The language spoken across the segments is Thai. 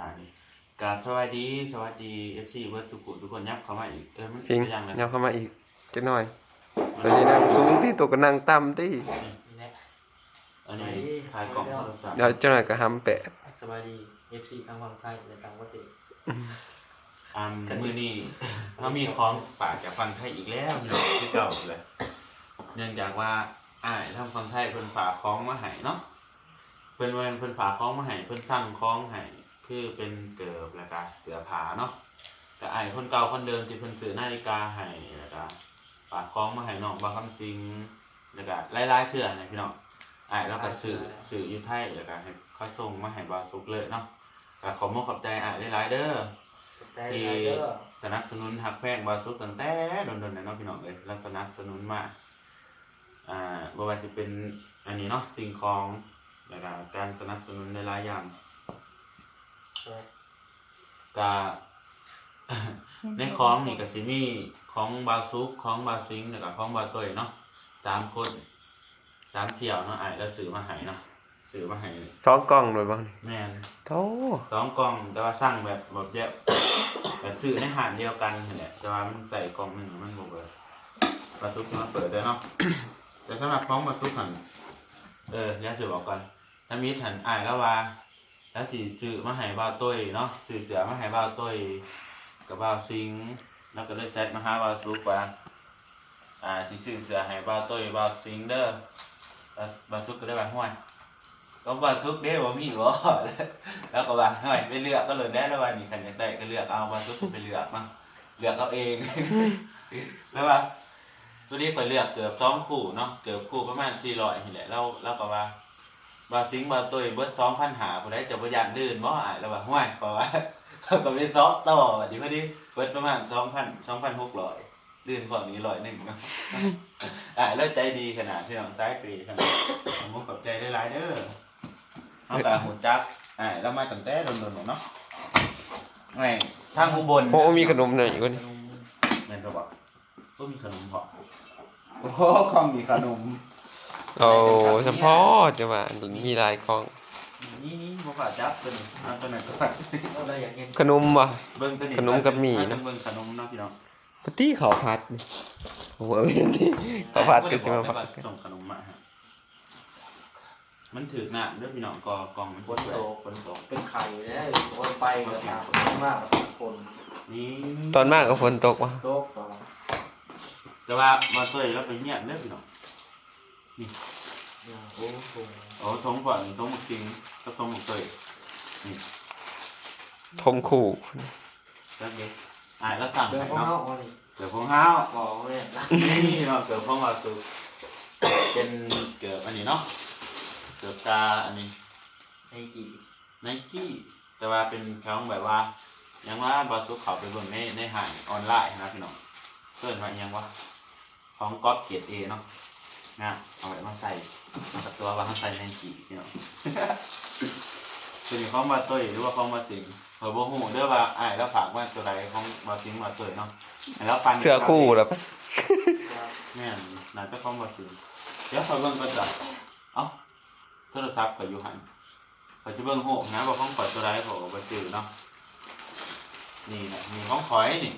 ตานี่กราบสวัสดี สวัสดี FC เวิร์ดสุขุสุคนยับเข้ามาอีกเออมันสิงเป็นยังไงยับเข้ามาอีกจักหน่อย ตัวนี้นะสูงที่ตัวก็นั่งต่ำที่นี่แหละอันนี้ถ่ายกล่องโทรศัพท์เดี๋ยวจักหน่อยก็หำแปะสบายดี FC ทั้งฝั่งไทยและต่างประเทศอ่ามือนี้เรามีของฝากจากฟังไทยอีกแล้วพี่น้องที่เก่าเลยเนื่องจากว่าอ้ายทางฟังไทยเพิ่นฝากของมาให้เนาะเพิ่นว่าเพิ่นฝากของมาให้เพิ่นสั่งของให้ คือเป็นเกิบแล้วก็เสื้อผ้าเนาะแต่อ้ายคนเก่าคนเดิมที่เพิ่นซื้อนาฬิกาให้แล้วก็ฝากของมาให้น้องบางคำซิงแล้วก็หลายๆเทื่อนะพี่น้องอ้ายแล้วก็ซื้อซื้ออยู่ไทยแล้วก็ให้ค่อยส่งมาให้บาสุกเลยเนาะก็ขอมขอบใจอ้ายหลายๆเด้อแต่ที่ไทยเด้อสนับสนุนหักแพงบาสุกตั้งแต่โดนๆนะเนาะพี่น้องเลยแล้วสนับสนุนมาอ่าบ่ว่าจะเป็นอันนี้เนาะสิ่งของแล้วก็การสนับสนุนในหลายอย่าง ก็ในของนี่ก็สิมีของบาซุกของบาซิงแล้วก็ของบาต้ยเนาะสามคนสามเสี่ยวเนาะอ้ายแล้วซื้อมาให้เนาะซื้อมาให้สองกล่องหน่อยบ้างนี่แม่นโธ่สองกล่องแต่ว่าสั่งแบบแบบเดียวแบบซื้อในหารเดียวกันนี่แหละแต่ว่ามันใส่กล่องหนึ่งมันบอกเลยปลาซุปมันเปิดได้เนาะแต่สำหรับพร้อมปลาซุปหันเออเดี๋ยวสือบอกก่อนถ้ามีหันอ่ายแล้วว่า แล้วสีซื้อมาให้บ่าวต้ยเนาะซื้อเสือมาให้บ่าวต้ยกับบ่าวซิงแล้วก็เลยเซตมาหาบ่าวซุปว่าอ่าสิซื้อเสือให้บ่าวต้ยบ่าวซิงเด้อบ่าวซุปก็ได้ว่าห้วยก็บ่าวซุปเด้บ่มีบ่แล้วก็ว่าหน่อยไปเลือกก็เลยได้แล้ววันนี้ใครอยากได้ก็เลือกเอามาซุปไปเลือกมาเลือกเอาเองแล้วว่าตัวนี้ข่อยเลือกเกือบสองคู่เนาะเกือบคู่ประมาณสี่ร้อยนี่แหละแล้วแล้วก็ว่า บาซิงบาตัวเบิร์ดสองพันหาผู้ใดจะประหยัดดื่นบ่อะแล้วว่าห้วยเพราะว่าก็ไปซอกต่อวันนี้พอดีเบิร์ดประมาณสองพันสองพันหกร้อยดื่นฝั่งนี้ร้อยหนึ่งเนาะอะแล้วใจดีขนาดที่น้องซ้ายปีขนาดผมมุกกับใจได้หลายๆเด้อเอาแต่หุ่นจักอะแล้วมาตั้งแต่โดนๆเนาะไงทางอุบลโอ้มีขนมหน่อยอีกวะนี่แม่นก็บอกก็มีขนมพอโอ้โหของมีขนม โอ้เฉพาะจะว่ามีหลายกล่องนี่นี่บ่ฝาจับตัวนี้อันตัวไหนก็ฝาเราอยากกินขนมว่ะเบิ่งตัวนี้ขนมกับหมี่เนาะเบิ่งขนมเนาะพี่น้องปกติข้าวผัดนี่โอ้โหเอาเป็นที่ข้าวผัดก็สิมาผัดได้ส่งขนมมาฮะมันถือหน้าเด้อพี่น้องกอกล่องมันฝนสวยตกฝนตกเป็นไข่แล้วโอนไปก็ถามมากฝนนี่ตอนมากก็ฝนตกว่ะตกต่อแต่ว่ามาตัวแล้วไปเงียบเด้อพี่น้อง โอ้โหโอ้ทงก่อนทงหมกจริงกับทงหมกเตยทงคู่แล้วเด็กอ่าแล้วสั่งเดินให้เข้าเนาะห้องนี่เกือบพงห้าวของเนี่ยนะนี่เนาะเกือบพงว่าคือเป็นเกือบอันนี้เนาะเกือบกาอันนี้ในกี่ไนกี้แต่ว่าเป็นเขาแบบว่ายังว่าบาซุกเขาไปเบิ่งในในห้างออนไลน์นะพี่น้องเพื่อนว่าอิหยังว่าของก๊อปเกียรติเอเนาะ นะเอาไว้มาใส่กับตัวว่าเขาใส่ไนกี้พี่น้องเป็นของบาตุ้ยหรือว่าของบาสิงเฮอบ่ฮู้เด้อว่าอ้ายแล้วฝากว่าตัวใดของบาสิงบาตุ้ยเนาะแล้วปันเสื้อคู่แล้วแม่นน่าจะของบาสิงเดี๋ยวขอยเบิ่งก่อนจ้ะเอ้าโทรศัพท์ก็อยู่หั่นขอยสิเบิ่งฮู้นะว่าของข่อยตัวใดขอยบ่ซื้อเนาะนี่แหละมีของข่อยนี่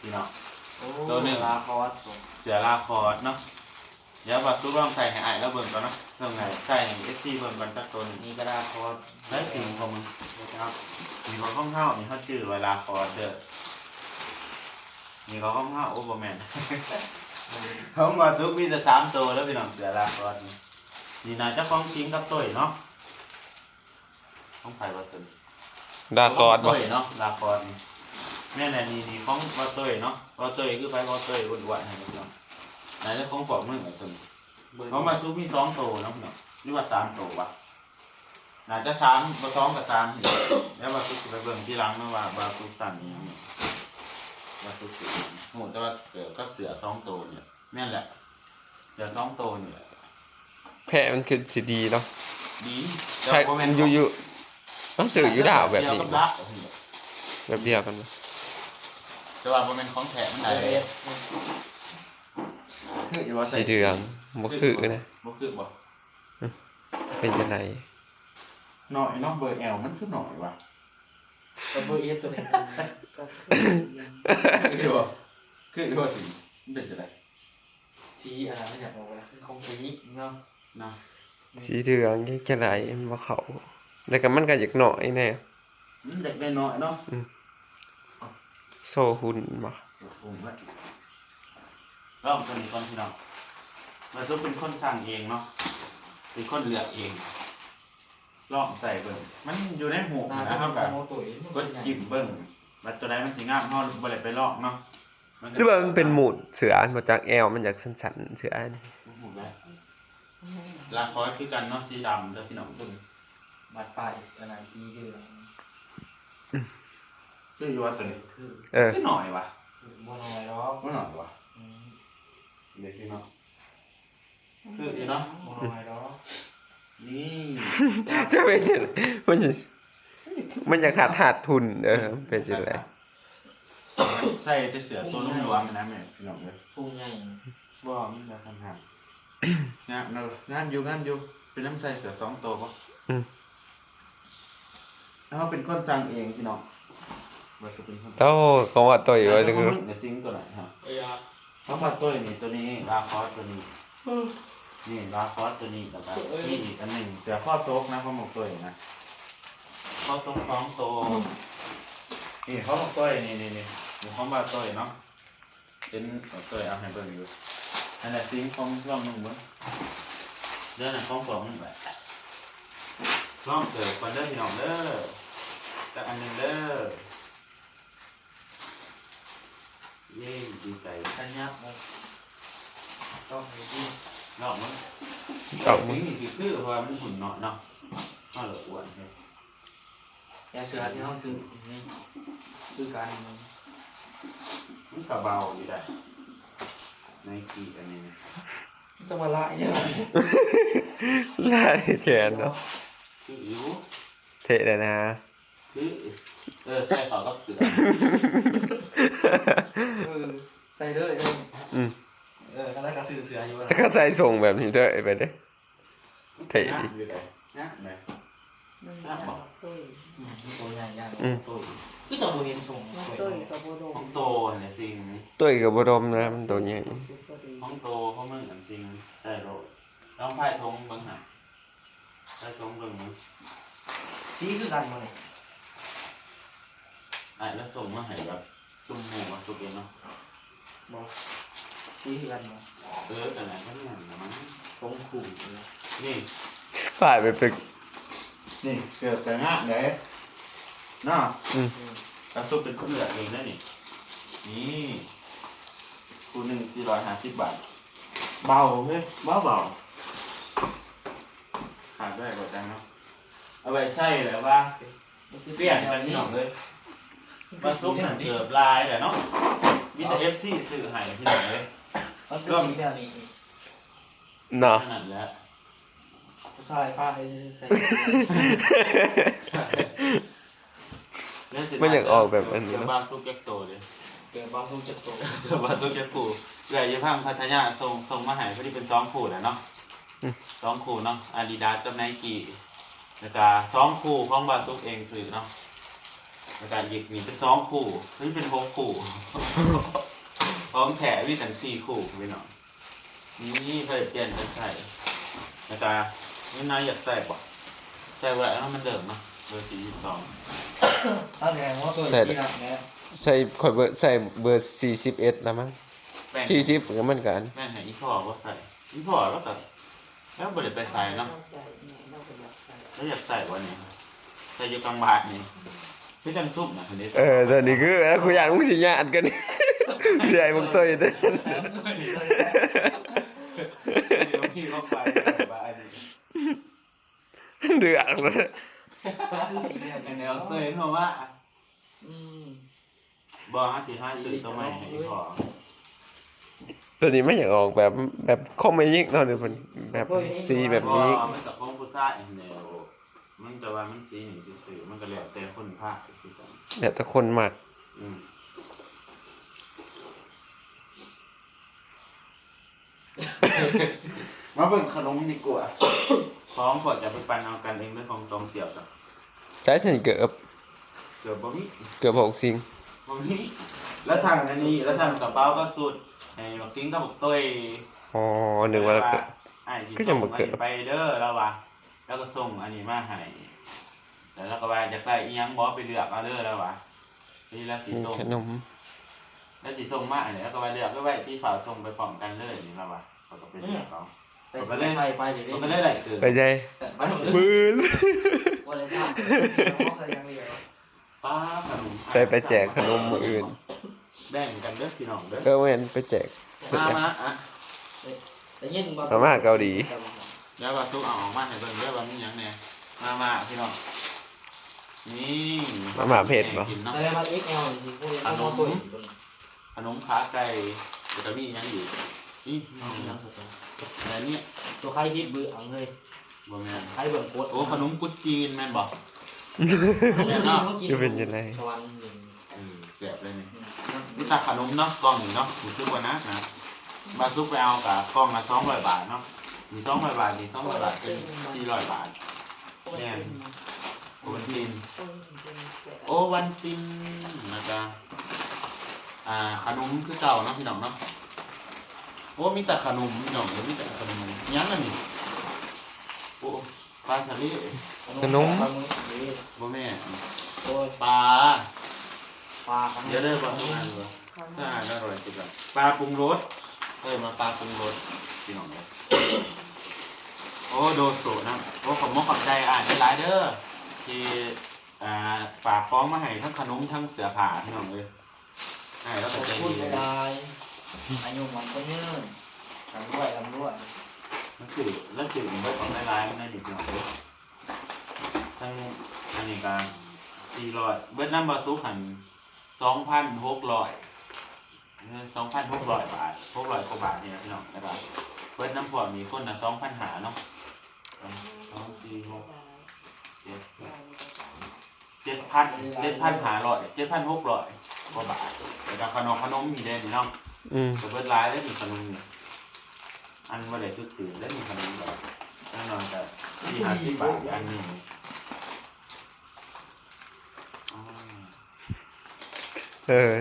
พี่น้องโอ้ตัวหนึ่งลาคอสเสือลาคอร์ดเนาะ เดี๋ยวบาซุกลองใส่ให้อ้ายแล้วเบิ่งก่อนเนาะเรื่องไงใส่ให้ FC เบิ่งก่อนสักตัวหนึงนี่ก็ลาคอสได้สิ่งของมันนะครับมีของข้องเท้ามีเขาจื่อเวลาคอร์ดเด้อมีของข้องเท้าโอ้บ่แม่นของบาซุกมีแต่สามตัวแล้วพี่น้องเสือลาคอร์ดนี่นี่น่าจะของซิงกับต้ยเนาะของไผว่าตัวนี้ดาคอร์ดขบ่งต้ยเนาะลาคอร์ดนี่แม่นๆนี่นี่ของว่าต้ยเนาะว่าต้ยคือไผว่าต้ยอ้วนๆให้พี่น้อง ไหนจะของปอกมึงเอาตัวนี้เพราะมาซุปมีสองโตนะพี่น้องหรือว่าสามโตวะน่าจะสามมาสองกับสามนี่แล้วมาซุปไปเบิ่งที่หลังนะว่าบาซุปสั่นนี่ยังบาซุปสีโหแต่ว่าเกิดกับเสือสองโตวเนี่ยแม่นแหละ เสือสองโตวนี่แหละแพ้มันคือสิดีเนาะดีใช่อยู่อยู่ต้องสื่ออยู่ดาวแบบนี้เดียวกับละแบบเดียวกันบ่แต่ว่าบ่แมันเป็นของแถมไหนเอฟ คืออยู่ว่าสีเดืองบ่คือนะบ่คือบ่เป็นจังไดหน่อยเนาะเบอร์แอลมันคือหน่อยวะกับเบอร์เอสตัวนี้คือว่าคือว่าสิเด็ดจะได้ชี้อะไรไม่อยากบอกว่าของผู้หญิงเนาะเนาะสีเหลืองยังจะไหลมาเขาแล้วก็มันก็อยากหน่อยแน่มันเด็กได้น้อยเนาะโซหุ่นมาผมไว้ ลองตัวนี้ก่อนพี่น้องเราต้องเป็นคนสั่งเองเนาะ เป็นคนเลือกเองลองใส่เบิ่งมันอยู่ในหูหน้านะครับกักับบโมตุยกดจิ้มเบิ่งว่าตัวใดมันสิงามเฮาบ่ได้ไปลอกเนาะก็หรือว่ามันเป็นหมุดเสือมาจากแอลมันอยากสั้นๆเสืออันนี้หมูแล้วลาคอยคือกันเนาะสีดำเด้อพี่น้องเบิ่งบัตรป้ายอะไรชี้คือคืออยู่ว่าตัวนี้คือเออคือหน่อยว่ะโมนอยหรอกบ่หน่อยว่ะ เดี๋ยวพี่น้องคืออยู่เนาะโมนอยหรอกนี่จะเป็นยังไงมันจะมันอยากขาดขาดทุน เออมันเป็นจังไดใช่แต่เสือตัวนุ่มรวมนะแม่พี่น้องเด้อพุ่งใหญ่บ่มันจะทำหางงานเนอะงานอยู่งานอยู่เป็นน้ำใส่เสือสองตัวป่ะอืมแล้วเขาเป็นคนสั่งเองพี่น้องว่าจะเป็นคนโต้ก็ว่าตัวอยู่ว่าแล้จะวคือมึงเดี๋ยวซิงตัวไหนฮะ เอ้ยอ่ะเขามาตัวนี้ตัวนี้ลาคอสตัวนี้นี่ลาคอสตัวนี้แล้วก็นี่อีกอันหนึ่งเสือข้อโต๊กนะเขาบอกตัวอย่างนะข้อโต๊กสองตัวนี่เขาบอกตัวนี่นี่นี่นี่เขามาตัวเนาะเป็นเอาตัวเอาให้เบิ่งอยู่อันนั้นซิงของร่องหนึ่งมั้งเรื่องนั้นของสองหนึ่งแหละร่องเกิดคนเด้อพี่น้องเด้อจากอันหนึ่งเด้อ เย้ดีใจชันยับเลยต้องมีที่ลองมั้งเอาสิ่งนี้สิคือเพราะว่ามันหุ่นเนาะเนาะน่า เหลืออ้วนเลยยาเสือที่ห้องซื้อนี่ซื้อการมันกระเบาอยู่ได้ในกีอันนี้จะมาละเนี่ยลายแขนเนาะคืออิ๋วเทเลยนะคือเออใช่เขากับเสือเออใส่เลยเอออืมเออก็ได้กระสือเสืออยู่จะก็ใส่ส่งแบบนี้ด้วยไปเด้เท่นะดิอยู่ได้นะไหนน้ำบอกตุ้ยอืมตัวใหญ่ย่างอืม ตัวคือตัวเห็นชงน้ำสวยตุ้ยกับโบโดห้องโตเนี่ยสิ่งนี้ตัวกับบรมนะมันตัวใหญ่ห้องโตเขาเมื่อกันสิ่งใช่โรลองพายทงเบิ้งหน่ะพายทงเบิ้งมั้งชี้คือกันมาเลย อะแล้วส่งมาให้แบบซุ่มหมูมาสุกเองเนาะบอกชี้คือกันมาเออแต่ไหนก็ไม่เหมือนนะมั้งตรงขู่เลยนี่ผ่านไปเป็นนี่เกือบจะงะเด้เนาะอืมกระซุปเป็นคนเหลือเองนะนี่นี่คูหนึ่งสี่ร้อยห้าสิบบาท เบาเฮ้ยเบาเบาขาดได้กว่าจังเนาะเอาไปใช่แล้วว่า เปลี่ยนกันนี่หน่อยเลย มาซุปหนังเกือบลายแต่เนาะมีแต่เอฟซีสื่อให้ที่ไหนเลยมันคือสีแบบนี้เนาะขนาดแล้วผู้ชายป้าให้ใส่มันอยากออกแบบอันนี้เกือบเนาะบาซุปแก๊กโตเลยเกิดบาซูเจ็บตัวเกือบบาซุปแก๊กปูใหญ่ยี่พังพัทยาส่งส่งมาให้พอดีเป็นสองคู่แหละเนาะสองคู่เนาะอาดิดาสกับไนกี้แล้วก็สองคู่ของบาซุกเองซื้อเนาะ แล้วก็หยิบนี่เป็นสองคู่นี่เป็นหกคู่ พร้อมแถวิตันสี่คู่ไปเนาะนี่เคยเปลี่ยนกันใส่แล้วก็นี่นายอยากใส่บ่ใส่ไว้แล้วมันเดิมเนาะเบอร์สี่สองถ้าแสดงว่าตัวสีดำเนี่ยใส่ข่อยเบอร์ใส่เบอร์สี่สิบเอ็ดแล้วมั้งแป้งสี่สิบก็เหมือนกันแม่งให้อีพ่อก็ใส่อีพ่อแล้วก็แล้วบ่ได้ไปใส่เนาะใส่เนี่ยเราก็อยากใส่แล้วอยากใส่วันนี้ใส่อยู่กลางบาทนี่ พี่จังซุปนะคนนี้เออตอนนี้คือแล้วคุยอ่านมึงสิญาติกันนี่ใหญ่มึงตัวอยู่เด้อพี่เขาไปแบบว่าอันนี้เดือดเลยคือสีแดงอันนี้เอาเตยเพราะว่าอืมบอกให้สิให้ซื้อตัวใหม่ให้อีพ่อตัวนี้ไม่อยากออกแบบแบบคอมไม่ยิ่งเนาะเดี๋ยวมันแบบสีแบบบ่นี้มันกับของผู้ชายแนว มันแต่ว่ามันสีนี่ซื่อๆมันก็แล้วแต่คนภาคคือกันแบบแต่คนมากอืมมาเบิ่งขนมดีกว่าของขอจะไปปันเอากันเองด้วยของสองเสียบจ้ะใช้สนิเกิบเกืกือบบ่มีเกือบหกซิงบ่มีแล้วทางอันนี้ แล้วทางกระเป๋าก็สุดให้บักซิงกับบักต้ยอ๋อนึกว่าเกิดไอ้ที่ก็ส่ยังงบ่อันเกิดนี้ไปเด้อแล้ววะ แล้วก็ส่งอันนี้มาให้แล้วเราก็ว่าอยากได้อีหยังบ่ไปเลือกเอาเด้อแล้ววะนี่แล้วสิมีส่งขนมแล้วสิส่งมาอันนี้แล้วก็ว่าเลือกก็ไว้ที่ฝาส่งไปพร้อมกันเลยนี่แล้ววะเขาก็ไปเลือกเอาแต่สิใส่ไปเดี๋ยวมันก็นี้ได้หลายเกินไปใจไปหมดเลยปืนวันละสามห้องเลยยังไม่เยอะป้าขนมใส่ไปแจกขนมมื้ออื่น แบ่งกันเด้อพี่น้องเด้อเออแม่นไปแจกสุดมาแล้วมาอะแต่ยินมาม่าเกาหลี เดี๋ยวว่าทุกเอาออกมาให้เบิ่งเด้อว่ามีหยังแหน่มามาพี่น้องนี่มาม่าเผ็ดบ่ กินเนาะใส่มา XL สิพวกนี้ต้องตัวขนมขาไก่เดี๋ยวจะมีหยังอยู่นี่อะไรเนี่ยตัวใครพิษบืออังเลยบ่แม่นใครเบิ่งโคตรโอ้ขนมกุดจีนแม่นบ่จะเป็นยังไง สวรรค์หนึ่งเออแซ่บเลยนี่นี่ตักขนมเนาะกล่องนี่เนาะรู้สึกว่านะนะบาซุกไปเอากับกล่องละ200บาทเนาะ มี200บาทมี200บาทเป็น400บาทโอวันตินโอวันตินนะจ๊ะอ่าขนมคือเก่าเนาะพี่น้องเนาะโอ้มีแต่ขนมพี่น้องเดี๋ยวมีแต่ขนมยังอันนี้โอ้ปลาทะเลบ่แม่โอ้ยปลาปลาเดี๋ยวเด้อบ่ทุกอันบ่สะอาดอร่อยจังปลาปรุงรสเออมาปลาปรุงรสพี่น้องเด้อ โอ้โดโซนะโอ้ขอบมกขอบใจอ่านหลายๆเด้อที่อ่าฝากฟ้องมาให้ทั้งขนมทั้งเสื้อผ้าพี่น้องเอ้ยให้แล้วก็ใจพูดดีไม่ได้อายุมันก็ยืนทำด้วยทำด้วยมันคือแล้วสื่อมันไว้ของหลายๆนั่นนี่พี่น้องเอ้ยทั้งอันนี้ก็400เบิดน้ำบาซุหัน2,600เงินสองพันหกร้อยบาทหกร้อยกว่าบาทเนี่ยพี่น้องนะครับเปิดน้ำพวกมีคนละสองพันหาเนาะ สองสี่หกเจ็ดเจ็ดพันเจ็ดพันหาร้อยเจ็ดพันหกร้อยกว่าบาทแล้วก็ขนมขนมมีได้นี่เนาะอืมจะเปิดร้ายแล้วมีขนมนี่อันว่าได้คือตื่นแล้วมีขนมแบบแน่นอนแต่ที่ห้าสิบบาทอันหนึ่งอ๋อเออ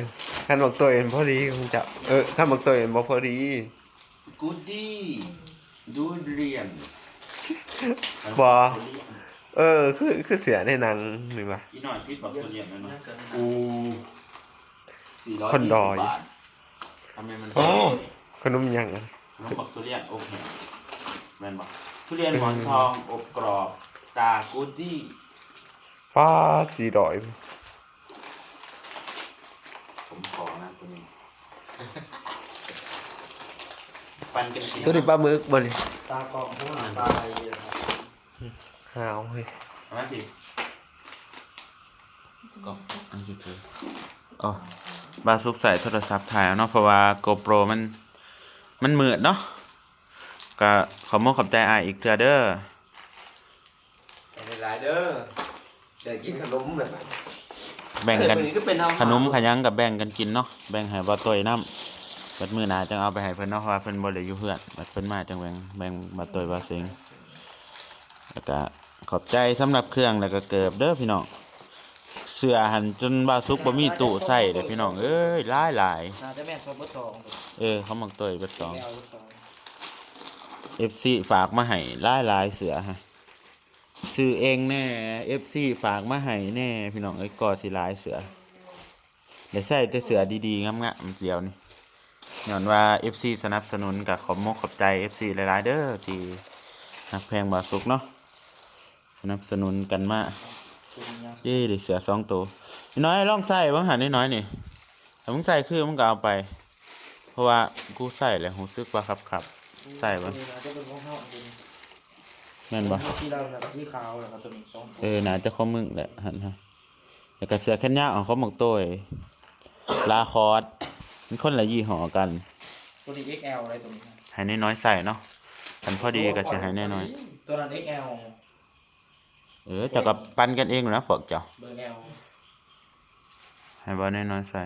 ขันบอกตัวเองพอดีคงจะเออขันบอกตัวเองบ่พอดี กูดดี้ดูเรียน บ่เออ คือคือเสียในหนังนี่ว่ะอีหน่อยพี่บอกทุเรียนนะเนาะโอ้อูสี่ร้อยคนดอยบาททำไมมันโอ้ขนมหยังอะน้องบอกทุเรียนอบแห้งแม่นบอกทุเรียนหมอนทองอบกรอบตากูดดี้ฟ้าสีดอยผมขอนะตัวนี้ ปันกันกินตัวนี้ปลาหมึกบ่นี่ตากล่องพวกหนังตาอะไรอย่างเงี้ยครับหาวเฮ้ยเอามาสิก็อันสิเธออ๋อบาซุกใส่โทรศัพท์ถ่ายเอาเนาะเพราะว่า GoPro มันมันมืดเนาะก็ขอมกขอบใจอายอีกเทื่อเด้อหลายเด้อเดี๋ยวกินขนมแบบแบ่งกันก็เป็นขนมขยังกับแบ่งกันกินเนาะแบ่งให้บ่ตัวน้ำ บัดมื้อหน้าจังเอาไปให้เพิ่นเนาะเพราะว่าเพิ่นบ่ได้อยู่เฮือนบัดเพิ่นมาจังแบ่งแบ่งบ่ตัวบ่เสิงแล้วก็ขอบใจสำหรับเครื่องแล้วก็เกิบเด้อพี่น้องเสื้อหันจนบ่าซุกบ่มีตู้ใส่เด้อพี่น้องเอ้ยหลายหลายน่าจะแม่นซอฟต์สองเออเขามักตัวเบิดสองแก้วสอง FC ฝากมาให้หลายหลายเสือฮะซื้อเองแน่ FC ฝากมาให้แน่ พี่น้องเอ้ยก็สิหลายเสือเดี๋ยวใส่แต่เสือดีๆงามๆเดียวนี่ ย้อนว่า FC สนับสนุนกับขอบมกขอบใจ FC หลาย ๆ เด้อที่หักแพงบาสุกเนาะสนับสนุนกันมาคุณยังเย้ได้เสือสองตัวพี่น้อยลองใส่บ้างหันน้อยๆนี่ถ้ามึงใส่คือมึงก็เอาไป เพราะว่ากูใส่แล้วรู้สึกว่าครับครับใส่บ่ตัวนี้นะจะเป็นของเฮาอันนี้แม่นบ่สีดำแล้วก็สีขาวแล้วก็ตัวนี้สองเออน่าจะข้อมึงแหละหันฮะแล้วก็เสื้อแขนยาวของเขาหมกโต้ยลาคอร์ส มันคนละยี่ห้อกันตัวนี้ XL อะไรตัวนี้นะให้น้อยๆใส่เนาะกันพอดีก็จะให้น้อยตัวนั้น XL ๆเออเจะกับปันกันเองอยู่นะพวกเจ้าเบอร์ L ให้บ่น้อยๆใส่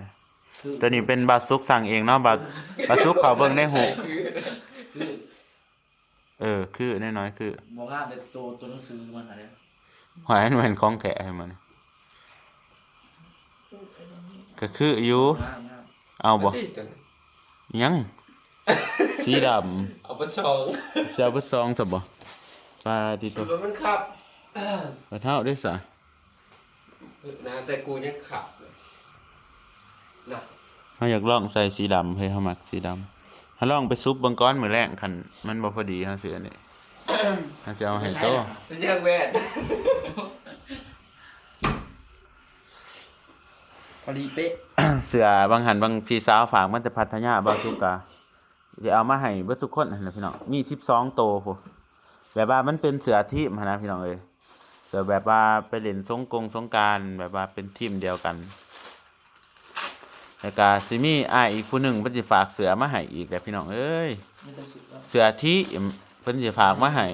คือตัวนี้เป็นบาซุกสั่งเองเนาะบาบาซุกเขาเบิ่งในหูคือเออ คือน้อยๆคือมองงานแต่ตัวตัวหนังสือมันอะไรหอยมันเป็นของแกะให้มัน ก็คืออยู่งามงาม เอาบ่ติดกันยังสีดเอาไปชองำเสียบ่ซองซะบ่ปลาที่ตัวรถมันขับปลาเท่าได้ซะนะแต่กูยังขับเลยนะเฮาอยากลองใส่สีดำเฮ้ยเฮามักสีดำเฮาลองไปซุปเบิ่งก่อนมื้อแรกคันมันบ่พอดีเฮาสิอันนี้เฮาสิเอาให้โต เป็นยังแวน พอดีเป๊ะ เสือบางหันบางพี่สาวฝากมันแต่พัทยาบางสุกาเดี๋ยวเอามาให้เบิดทุกคนหั่นนะพี่น้องมี12โตพุแบบว่ามันเป็นเสือทีมหั้นนะพี่น้องเอ้ยเสือแบบว่าไปเล่นสงกงสงกรารแบบว่าเป็นทีมเดียวกันแล้วก็สิมีอ้ายอีกผู้หนึงเพิ่นสิฝากเสือมาให้อีกแหละพี่น้องเอ้ยไม่ต้องสุดแล้วเสือทีมเพิ่นสิฝากมาให้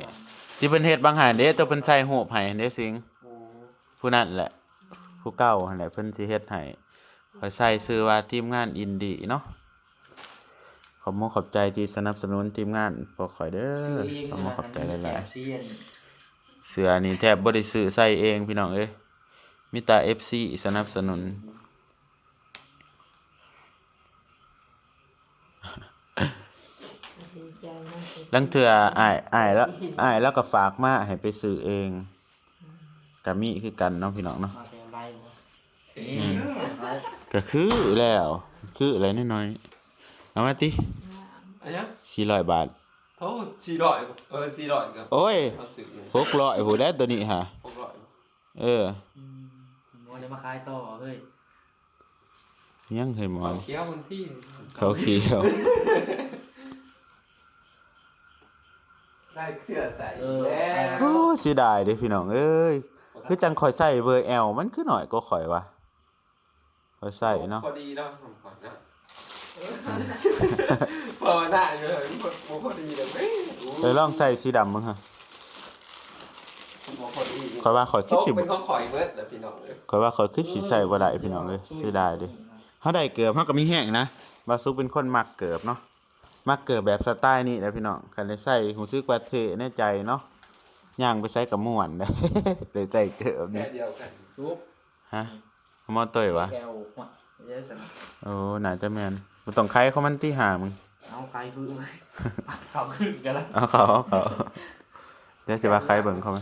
สิเพิ่นเฮ็ดบางหันเด้ตัวเพิ่นใส่หูปให้เด้สิงโอ้ผู้นั้นแหละ ผู้เก่าหั่นแหละเพิ่นสิเฮ็ดให้ขอยใส่ชื่อว่าทีมงานอินดี้เนาะขอบมขอบใจที่สนับสนุนทีมงานพวกข่อยเด้อชื่อเองขอบมขอบใจหลายๆเซียนๆเสื้อนี่แทบบ่ได้ซื้อใส่เองพี่น้องเอ้ยมีแต่ FC สนับสนุนดีใจนะลังเทื่ออ้ายอ้ายแล้วอ้ายแล้วก็ฝากมาให้ไปซื้อเองก็มีคือกันเนาะพี่น้องเนาะมาเป็นไรวะสี ก็คือแล้ว คืออะไรน้อยๆเอามาติอันนี้400บาทเท่าสี่ร้อยเออสี่ร้อยกับโอ้ยเขาซื้ออยู่600ผู้ได้ตัวนี้ฮะหกร้อยเอออืมมันจะมาขายต่อเฮ้ยยังเคยหมอเขานเคี้ยวคนที่เขาเขียวได้เสื้อใส่เออแล้วโอ้เสียดายเด้พี่น้องเอ้ยคือจังข่อยใส่เบอร์ L มันคือหน่อยก็ข่อยวะ ข่อยใส่เนาะ พอดีแล้วผมก่อนนะพอได้เลยพอดีเลยไหมเคยลองใส่สีดำมั้งฮะพอดีข่อยว่าข่อยคือโต๊ะสิเป็นข้าวข่อยเบิร์ดแล้วพี่น้องเลยข่อยว่าข่อยคือสิใส่บ่ได้พี่น้องเอ้ยเสียดายเด้เฮาได้เกือบเฮาก็มีแห้งนะบาซุกเป็นคนมักเกือบเนาะ มักเกือบแบบสไตล์นี้แหละพี่น้องคันได้ใส่หูซึกว่าเท่ในใจเนาะ ย่างไปใส่กับม่วนได้ได้ใส่เกือบแค่นี่เดียวกันจุ๊บฮะ มอตัวยวะแก้วหัวเยอะสันโอ้น่าจะแม่นบ่ต้องใครเขามันที่หามึง เอาใครฟื้นเขาขึ้นกันแล้วเอาเขาเอาเขาเดี๋ยวจะว่าใครเบิ่งเขาไหม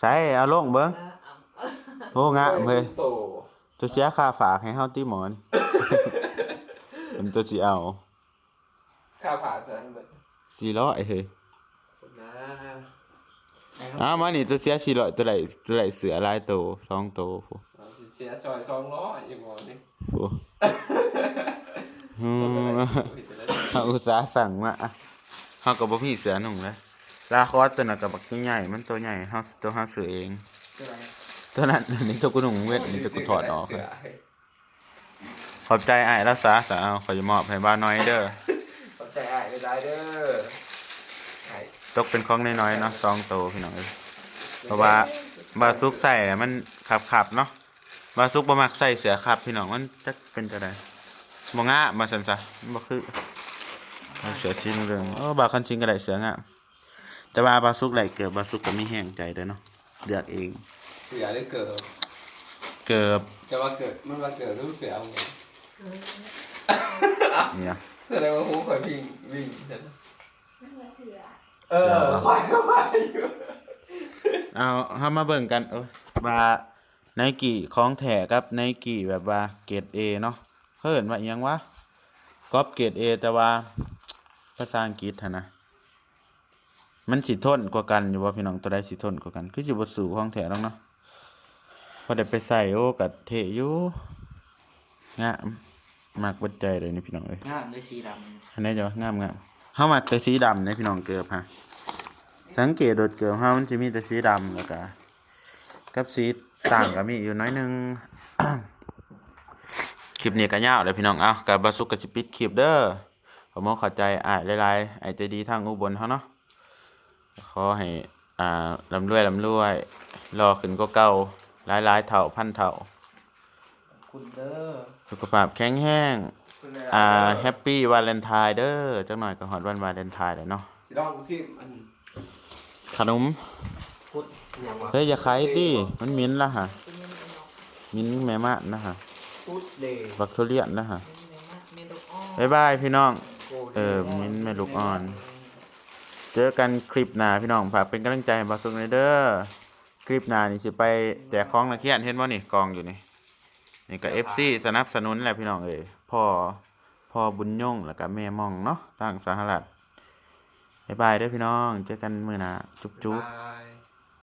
ใส่เอาลงเบิ่งโอ้งะเฮ้ยโตจะเสียค่าฝากให้เฮาติหมอนเป็นตัวสิเอา ข้าวผ่าเท่านั้นเลย400เฮ้ยนะอ้าวมานี่ตัวเสีย400ตัวไหนตัวไหนเสือหลายโตวสองโตวโห เราสิเสียซอยสองร้อยอย่างงี้นี่โหอืมเฮาอุตส่าห์สั่งมาอะเฮาก็บ่มีเสือหนุ่งเลยลาคอสตัวน่ะก็บักใหญ่ๆมันตัวใหญ่เฮาตัวเฮาซื้อเองตัวนั้นอันนี้ตัวกูหนุ่งเวทอันนี้ตัวกูถอดออกเลยขอบใจอ้ายแล้วซะสาวขอจะมอบให้บ้านน้อยเด้อขอบใจอ้ายไม่ได้เด้อไอ้ตกเป็นของน้อยๆเนาะซองโตพี่น้องเอ้ยเพราะว่าบาซุกใส่อะมันขับๆเนาะ บาซุกบ่มักใส่เสือขับพี่น้องมันจักเป็นจังไดบ่งะมาซั่นซะมันบ่คือเอาเสือชิ้นเรื่องโอ้บาคันชิงก็ได้เสืองะแต่ว่าบาซุกไหลเกือบบาซุกก็มีแห้งใจเด้อเนาะเลือกเอง เสือได้เกิดเกือบจะว่าเกิดมันว่าเกิดรูปเสือเอาไงเนี่ยแสดงว่าหูข่อยวิ่งวิ่งใช่ไหมไม่ว่าเชื่อเออควายก็มาอยู่เอาเฮามาเบิ่งกันเอ้ยว่า ไนกี้ของแท้กับไนกี้แบบว่าเกรด A เนาะเพิ่นว่าอิหยังวะก๊อปเกรด A แต่ว่าภาษาอังกฤษหั่นนะมันสิทนกว่ากันอยู่บ่พี่น้องตัวใดสิทนกว่ากัน คือสิบ่สู้ของแท้หรอกเนาะพอได้ไปใส่โอ้ก็เท่อยู่งามมักเบิดใจเลยนี่พี่น้องเอ้ยงามด้วยสีดอันนี้จะว่างามงามเฮามักแต่สีดำในพี่น้องเกือบฮะสังเกตโดดเกือบเฮามันจะมีแต่สีดำแล้วก็กับสี ต่างก็มีอยู่น้อยหนึง คลิปนี้ก็ยาวเลยพี่น้อง เอากับบาสุกก็สิปิดคลิปเด้อผมขอเข้าใจอ้ายหลายๆอ้ายใจดีทางอุบลเฮาเนาะ ขอให้ อ่าร่ำรวยร่ำรวย รอขึ้นก็เก่าหลายๆเท่าพันเท่าำคุณเด้อ สุขภาพแข็งแรงอ่าแฮปปี้วาเลนไทน์เด้อจักหน่อยก็ฮอดวันวาเลนไทน์แล้วเนาะ ลองชิมอันขนม พุทธอย่างวะเฮ้ยอย่าขายติมันมิ้นละฮะเป็นยังไงเนาะมิ้นแม่มะนะฮะฟุตเดย์บักทุเรียนนะฮะเมนูอ้อบ๊ายบายพี่น้องเออมิ้นท์แม่ลูกอ่อน เจอกันคลิปหน้าพี่น้องฝากเป็นกำลังใจให้บาสุกหน่อยเด้อคลิปหน้านี่สิไปแจกของนักเรียนเห็นบ่นี่กองอยู่นี่นี่ก็ FC สนับสนุนแหละพี่น้องเอ้ยพ่อพ่อบุญยงแล้วก็แม่ม่องเนาะทางสหรัฐบ๊ายบายเด้อพี่น้อง เจอกันมื้อหน้าจุ๊บจุ๊บบาย